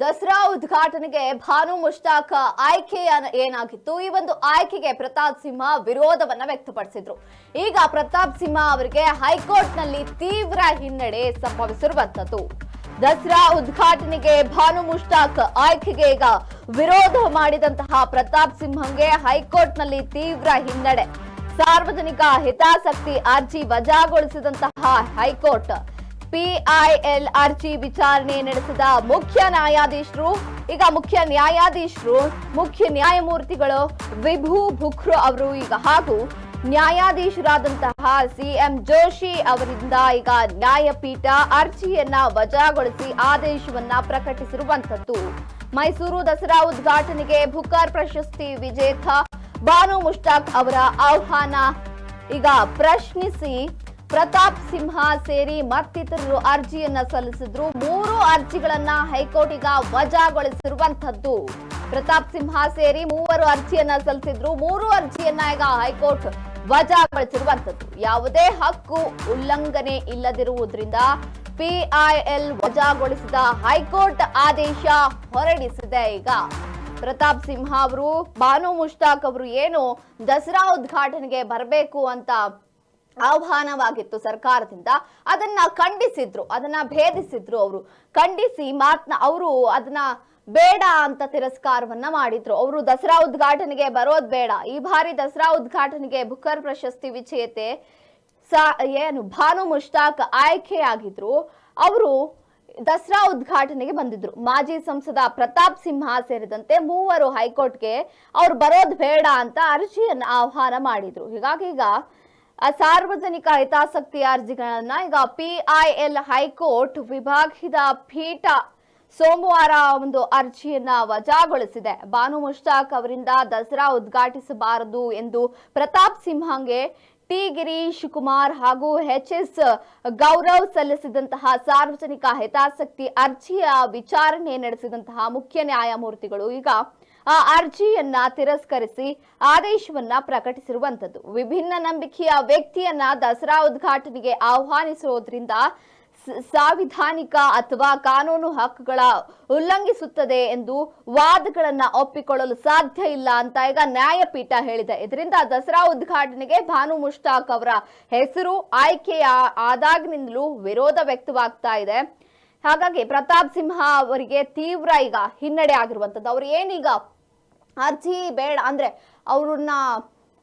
ದಸರಾ ಉದ್ಘಾಟನೆಗೆ ಭಾನು ಮುಷ್ತಾಕ್ ಆಯ್ಕೆ ಏನಾಗಿತ್ತು? ಈ ಒಂದು ಆಯ್ಕೆಗೆ ಪ್ರತಾಪ್ ಸಿಂಹ ವಿರೋಧವನ್ನ ವ್ಯಕ್ತಪಡಿಸಿದ್ರು. ಈಗ ಪ್ರತಾಪ್ ಸಿಂಹ ಅವರಿಗೆ ಹೈಕೋರ್ಟ್ನಲ್ಲಿ ತೀವ್ರ ಹಿನ್ನಡೆ ಸಂಭವಿಸಿರುವಂತದ್ದು ದಸರಾ ಉದ್ಘಾಟನೆಗೆ ಭಾನು ಮುಷ್ತಾಕ್ ಆಯ್ಕೆಗೆ ಈಗ ವಿರೋಧ ಮಾಡಿದಂತಹ ಪ್ರತಾಪ್ ಸಿಂಹಂಗೆ ಹೈಕೋರ್ಟ್ನಲ್ಲಿ ತೀವ್ರ ಹಿನ್ನಡೆ. ಸಾರ್ವಜನಿಕ ಹಿತಾಸಕ್ತಿ ಅರ್ಜಿ ವಜಾಗೊಳಿಸಿದಂತಹ ಹೈಕೋರ್ಟ್ ಪಿಐಎಲ್ ಅರ್ಜಿ ವಿಚಾರಣೆ ನಡೆಸಿದ ಮುಖ್ಯ ನ್ಯಾಯಾಧೀಶರು, ಈಗ ಮುಖ್ಯ ನ್ಯಾಯಾಧೀಶರು, ಮುಖ್ಯ ನ್ಯಾಯಮೂರ್ತಿಗಳು ವಿಭು ಭುಖ್ರು ಅವರು ಈಗ ಹಾಗೂ ನ್ಯಾಯಾಧೀಶರಾದಂತಹ ಸಿಎಂ ಜೋಶಿ ಅವರಿಂದ ಈಗ ನ್ಯಾಯಪೀಠ ಅರ್ಜಿಯನ್ನ ವಜಾಗೊಳಿಸಿ ಆದೇಶವನ್ನ ಪ್ರಕಟಿಸಿರುವಂತದ್ದು ಮೈಸೂರು ದಸರಾ ಉದ್ಘಾಟನೆಗೆ ಬುಕ್ಕರ್ ಪ್ರಶಸ್ತಿ ವಿಜೇತ ಬಾನು ಮುಷ್ತಾಕ್ ಅವರ ಆಹ್ವಾನ. ಈಗ ಪ್ರಶ್ನಿಸಿ ಪ್ರತಾಪ್ ಸಿಂಹ ಸೇರಿ ಮತ್ತಿತರರು ಅರ್ಜಿಯನ್ನ ಸಲ್ಲಿಸಿದ್ರು. ಮೂರು ಅರ್ಜಿಗಳನ್ನ ಹೈಕೋರ್ಟ್ ಈಗ ವಜಾಗೊಳಿಸಿರುವಂತದ್ದು ಪ್ರತಾಪ್ ಸಿಂಹ ಸೇರಿ ಮೂವರು ಅರ್ಜಿಯನ್ನ ಸಲ್ಲಿಸಿದ್ರು. ಮೂರು ಅರ್ಜಿಯನ್ನ ಈಗ ಹೈಕೋರ್ಟ್ ವಜಾಗೊಳಿಸಿರುವಂತದ್ದು ಯಾವುದೇ ಹಕ್ಕು ಉಲ್ಲಂಘನೆ ಇಲ್ಲದಿರುವುದರಿಂದ ಪಿಐಎಲ್ ವಜಾಗೊಳಿಸಿದ ಹೈಕೋರ್ಟ್ ಆದೇಶ ಹೊರಡಿಸಿದೆ ಈಗ. ಪ್ರತಾಪ್ ಸಿಂಹ ಅವರು ಬಾನು ಮುಷ್ತಾಕ್ ಅವರು ಏನು ದಸರಾ ಉದ್ಘಾಟನೆಗೆ ಬರಬೇಕು ಅಂತ ಆಹ್ವಾನವಾಗಿತ್ತು ಸರ್ಕಾರದಿಂದ. ಅದನ್ನ ಖಂಡಿಸಿದ್ರು, ಅದನ್ನ ಭೇದಿಸಿದ್ರು ಅವರು. ಖಂಡಿಸಿ ಮಾತ್ನ ಅವರು ಅದನ್ನ ಬೇಡ ಅಂತ ತಿರಸ್ಕಾರವನ್ನ ಮಾಡಿದ್ರು. ಅವರು ದಸರಾ ಉದ್ಘಾಟನೆಗೆ ಬರೋದ್ ಬೇಡ. ಈ ಬಾರಿ ದಸರಾ ಉದ್ಘಾಟನೆಗೆ ಬುಕ್ಕರ್ ಪ್ರಶಸ್ತಿ ವಿಜೇತೆ ಸಾ- ಏನು, ಭಾನು ಮುಷ್ತಾಕ್ ಆಯ್ಕೆಯಾಗಿದ್ರು ಅವರು ದಸರಾ ಉದ್ಘಾಟನೆಗೆ ಬಂದಿದ್ರು. ಮಾಜಿ ಸಂಸದ ಪ್ರತಾಪ್ ಸಿಂಹ ಸೇರಿದಂತೆ ಮೂವರು ಹೈಕೋರ್ಟ್ಗೆ ಅವ್ರು ಬರೋದ್ ಬೇಡ ಅಂತ ಅರ್ಜಿಯನ್ನ ಆಹ್ವಾನ ಮಾಡಿದ್ರು. ಹೀಗಾಗಿ ಈಗ ಆ ಸಾರ್ವಜನಿಕ ಹಿತಾಸಕ್ತಿ ಅರ್ಜಿಗಳನ್ನ ಈಗ ಪಿಐಎಲ್ ಹೈಕೋರ್ಟ್ ವಿಭಾಗದ ಪೀಠ ಸೋಮವಾರ ಒಂದು ಅರ್ಜಿಯನ್ನ ವಜಾಗೊಳಿಸಿದೆ. ಬಾನು ಮುಷ್ತಾಕ್ ಅವರಿಂದ ದಸರಾ ಉದ್ಘಾಟಿಸಬಾರದು ಎಂದು ಪ್ರತಾಪ್ ಸಿಂಹಂಗೆ ಟಿ ಗಿರೀಶ್ ಕುಮಾರ್ ಹಾಗೂ ಎಚ್ ಎಸ್ ಗೌರವ್ ಸಲ್ಲಿಸಿದಂತಹ ಸಾರ್ವಜನಿಕ ಹಿತಾಸಕ್ತಿ ಅರ್ಜಿಯ ವಿಚಾರಣೆ ನಡೆಸಿದಂತಹ ಮುಖ್ಯ ನ್ಯಾಯಮೂರ್ತಿಗಳು ಈಗ ಆ ಅರ್ಜಿಯನ್ನ ತಿರಸ್ಕರಿಸಿ ಆದೇಶವನ್ನ ಪ್ರಕಟಿಸಿರುವಂತದ್ದು ವಿಭಿನ್ನ ನಂಬಿಕೆಯ ವ್ಯಕ್ತಿಯನ್ನ ದಸರಾ ಉದ್ಘಾಟನೆಗೆ ಆಹ್ವಾನಿಸುವುದರಿಂದ ಸಾಂವಿಧಾನಿಕ ಅಥವಾ ಕಾನೂನು ಹಕ್ಕುಗಳ ಉಲ್ಲಂಘಿಸುತ್ತದೆ ಎಂದು ವಾದಗಳನ್ನ ಒಪ್ಪಿಕೊಳ್ಳಲು ಸಾಧ್ಯ ಇಲ್ಲ ಅಂತ ಈಗ ನ್ಯಾಯಪೀಠ ಹೇಳಿದೆ. ಇದರಿಂದ ದಸರಾ ಉದ್ಘಾಟನೆಗೆ ಭಾನು ಮುಷ್ತಾಕ್ ಅವರ ಹೆಸರು, ಆಯ್ಕೆಯ ಆದಾಗಿನಿಂದಲೂ ವಿರೋಧ ವ್ಯಕ್ತವಾಗ್ತಾ ಇದೆ. ಹಾಗಾಗಿ ಪ್ರತಾಪ್ ಸಿಂಹ ಅವರಿಗೆ ತೀವ್ರ ಈಗ ಹಿನ್ನಡೆ ಆಗಿರುವಂತದ್ದು ಅವ್ರು ಏನೀಗ ಅರ್ಜಿ ಬೇಡ ಅಂದ್ರೆ ಅವ್ರನ್ನ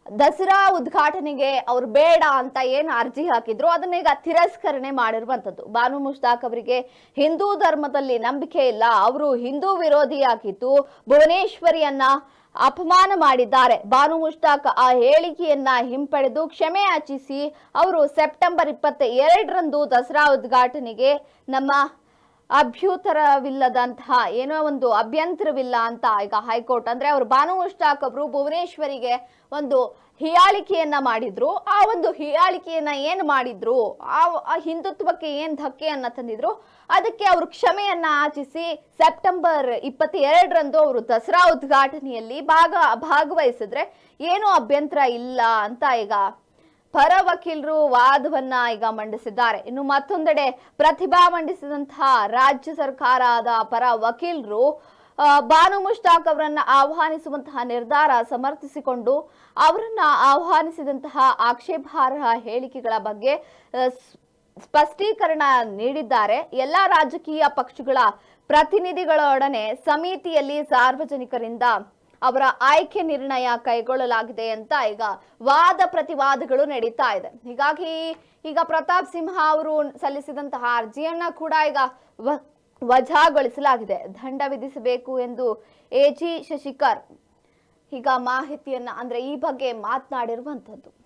ದಸರಾ ಉದ್ಘಾಟನೆಗೆ ಅವ್ರು ಬೇಡ ಅಂತ ಏನು ಅರ್ಜಿ ಹಾಕಿದ್ರು, ಅದನ್ನ ಈಗ ತಿರಸ್ಕರಣೆ ಮಾಡಿರುವಂತದ್ದು ಬಾನು ಮುಷ್ತಾಕ್ ಅವರಿಗೆ ಹಿಂದೂ ಧರ್ಮದಲ್ಲಿ ನಂಬಿಕೆ ಇಲ್ಲ, ಅವರು ಹಿಂದೂ ವಿರೋಧಿಯಾಗಿದ್ದು ಭುವನೇಶ್ವರಿಯನ್ನ ಅಪಮಾನ ಮಾಡಿದ್ದಾರೆ. ಬಾನು ಮುಷ್ತಾಕ್ ಆ ಹೇಳಿಕೆಯನ್ನ ಹಿಂಪಡೆದು ಕ್ಷಮೆ ಯಾಚಿಸಿ, ಅವರು ಸೆಪ್ಟೆಂಬರ್ ಇಪ್ಪತ್ತ ಎರಡರಂದು ದಸರಾ ಉದ್ಘಾಟನೆಗೆ ನಮ್ಮ ಅಭ್ಯುತ್ತರವಿಲ್ಲದಂತಹ, ಏನೋ ಒಂದು ಅಭ್ಯಂತರವಿಲ್ಲ ಅಂತ ಈಗ ಹೈಕೋರ್ಟ್. ಅಂದ್ರೆ ಅವರು ಭಾನು ಅವರು ಭುವನೇಶ್ವರಿಗೆ ಒಂದು ಹಿಯಾಳಿಕೆಯನ್ನ ಮಾಡಿದ್ರು. ಆ ಒಂದು ಹಿಯಾಳಿಕೆಯನ್ನ ಏನ್ ಮಾಡಿದ್ರು? ಆ ಹಿಂದುತ್ವಕ್ಕೆ ಏನ್ ಧಕ್ಕೆಯನ್ನ ತಂದಿದ್ರು? ಅದಕ್ಕೆ ಅವರು ಕ್ಷಮೆಯನ್ನ ಆಚಿಸಿ ಸೆಪ್ಟೆಂಬರ್ ಇಪ್ಪತ್ತ ಎರಡರಂದು ಅವರು ದಸರಾ ಉದ್ಘಾಟನೆಯಲ್ಲಿ ಭಾಗ, ಭಾಗವಹಿಸಿದ್ರೆ ಏನೂ ಅಭ್ಯಂತರ ಇಲ್ಲ ಅಂತ ಈಗ ಪರ ವಕೀಲರು ವಾದವನ್ನ ಈಗ ಮಂಡಿಸಿದ್ದಾರೆ. ಇನ್ನು ಮತ್ತೊಂದೆಡೆ ಪ್ರತಿಭಾ ಮಂಡಿಸಿದಂತಹ ರಾಜ್ಯ ಸರ್ಕಾರದ ಪರ ವಕೀಲರು ಬಾನು ಮುಷ್ತಾಕ್ ಅವರನ್ನ ಆಹ್ವಾನಿಸುವಂತಹ ನಿರ್ಧಾರ ಸಮರ್ಥಿಸಿಕೊಂಡು ಅವರನ್ನ ಆಹ್ವಾನಿಸಿದಂತಹ ಆಕ್ಷೇಪಾರ್ಹ ಹೇಳಿಕೆಗಳ ಬಗ್ಗೆ ಸ್ಪಷ್ಟೀಕರಣ ನೀಡಿದ್ದಾರೆ. ಎಲ್ಲಾ ರಾಜಕೀಯ ಪಕ್ಷಗಳ ಪ್ರತಿನಿಧಿಗಳೊಡನೆ ಸಮಿತಿಯಲ್ಲಿ ಸಾರ್ವಜನಿಕರಿಂದ ಅವರ ಆಯ್ಕೆ ನಿರ್ಣಯ ಕೈಗೊಳ್ಳಲಾಗಿದೆ ಅಂತ ಈಗ ವಾದ ಪ್ರತಿವಾದಗಳು ನಡೀತಾ ಇದೆ. ಹೀಗಾಗಿ ಈಗ ಪ್ರತಾಪ್ ಸಿಂಹ ಅವರು ಸಲ್ಲಿಸಿದಂತಹ ಅರ್ಜಿಯನ್ನ ಕೂಡ ಈಗ ವಜಾಗೊಳಿಸಲಾಗಿದೆ. ದಂಡ ವಿಧಿಸಬೇಕು ಎಂದು ಎಜಿ ಶಶಿಕರ್ ಈಗ ಮಾಹಿತಿಯನ್ನ ಅಂದ್ರೆ ಈ ಬಗ್ಗೆ ಮಾತನಾಡಿರುವಂತದ್ದು.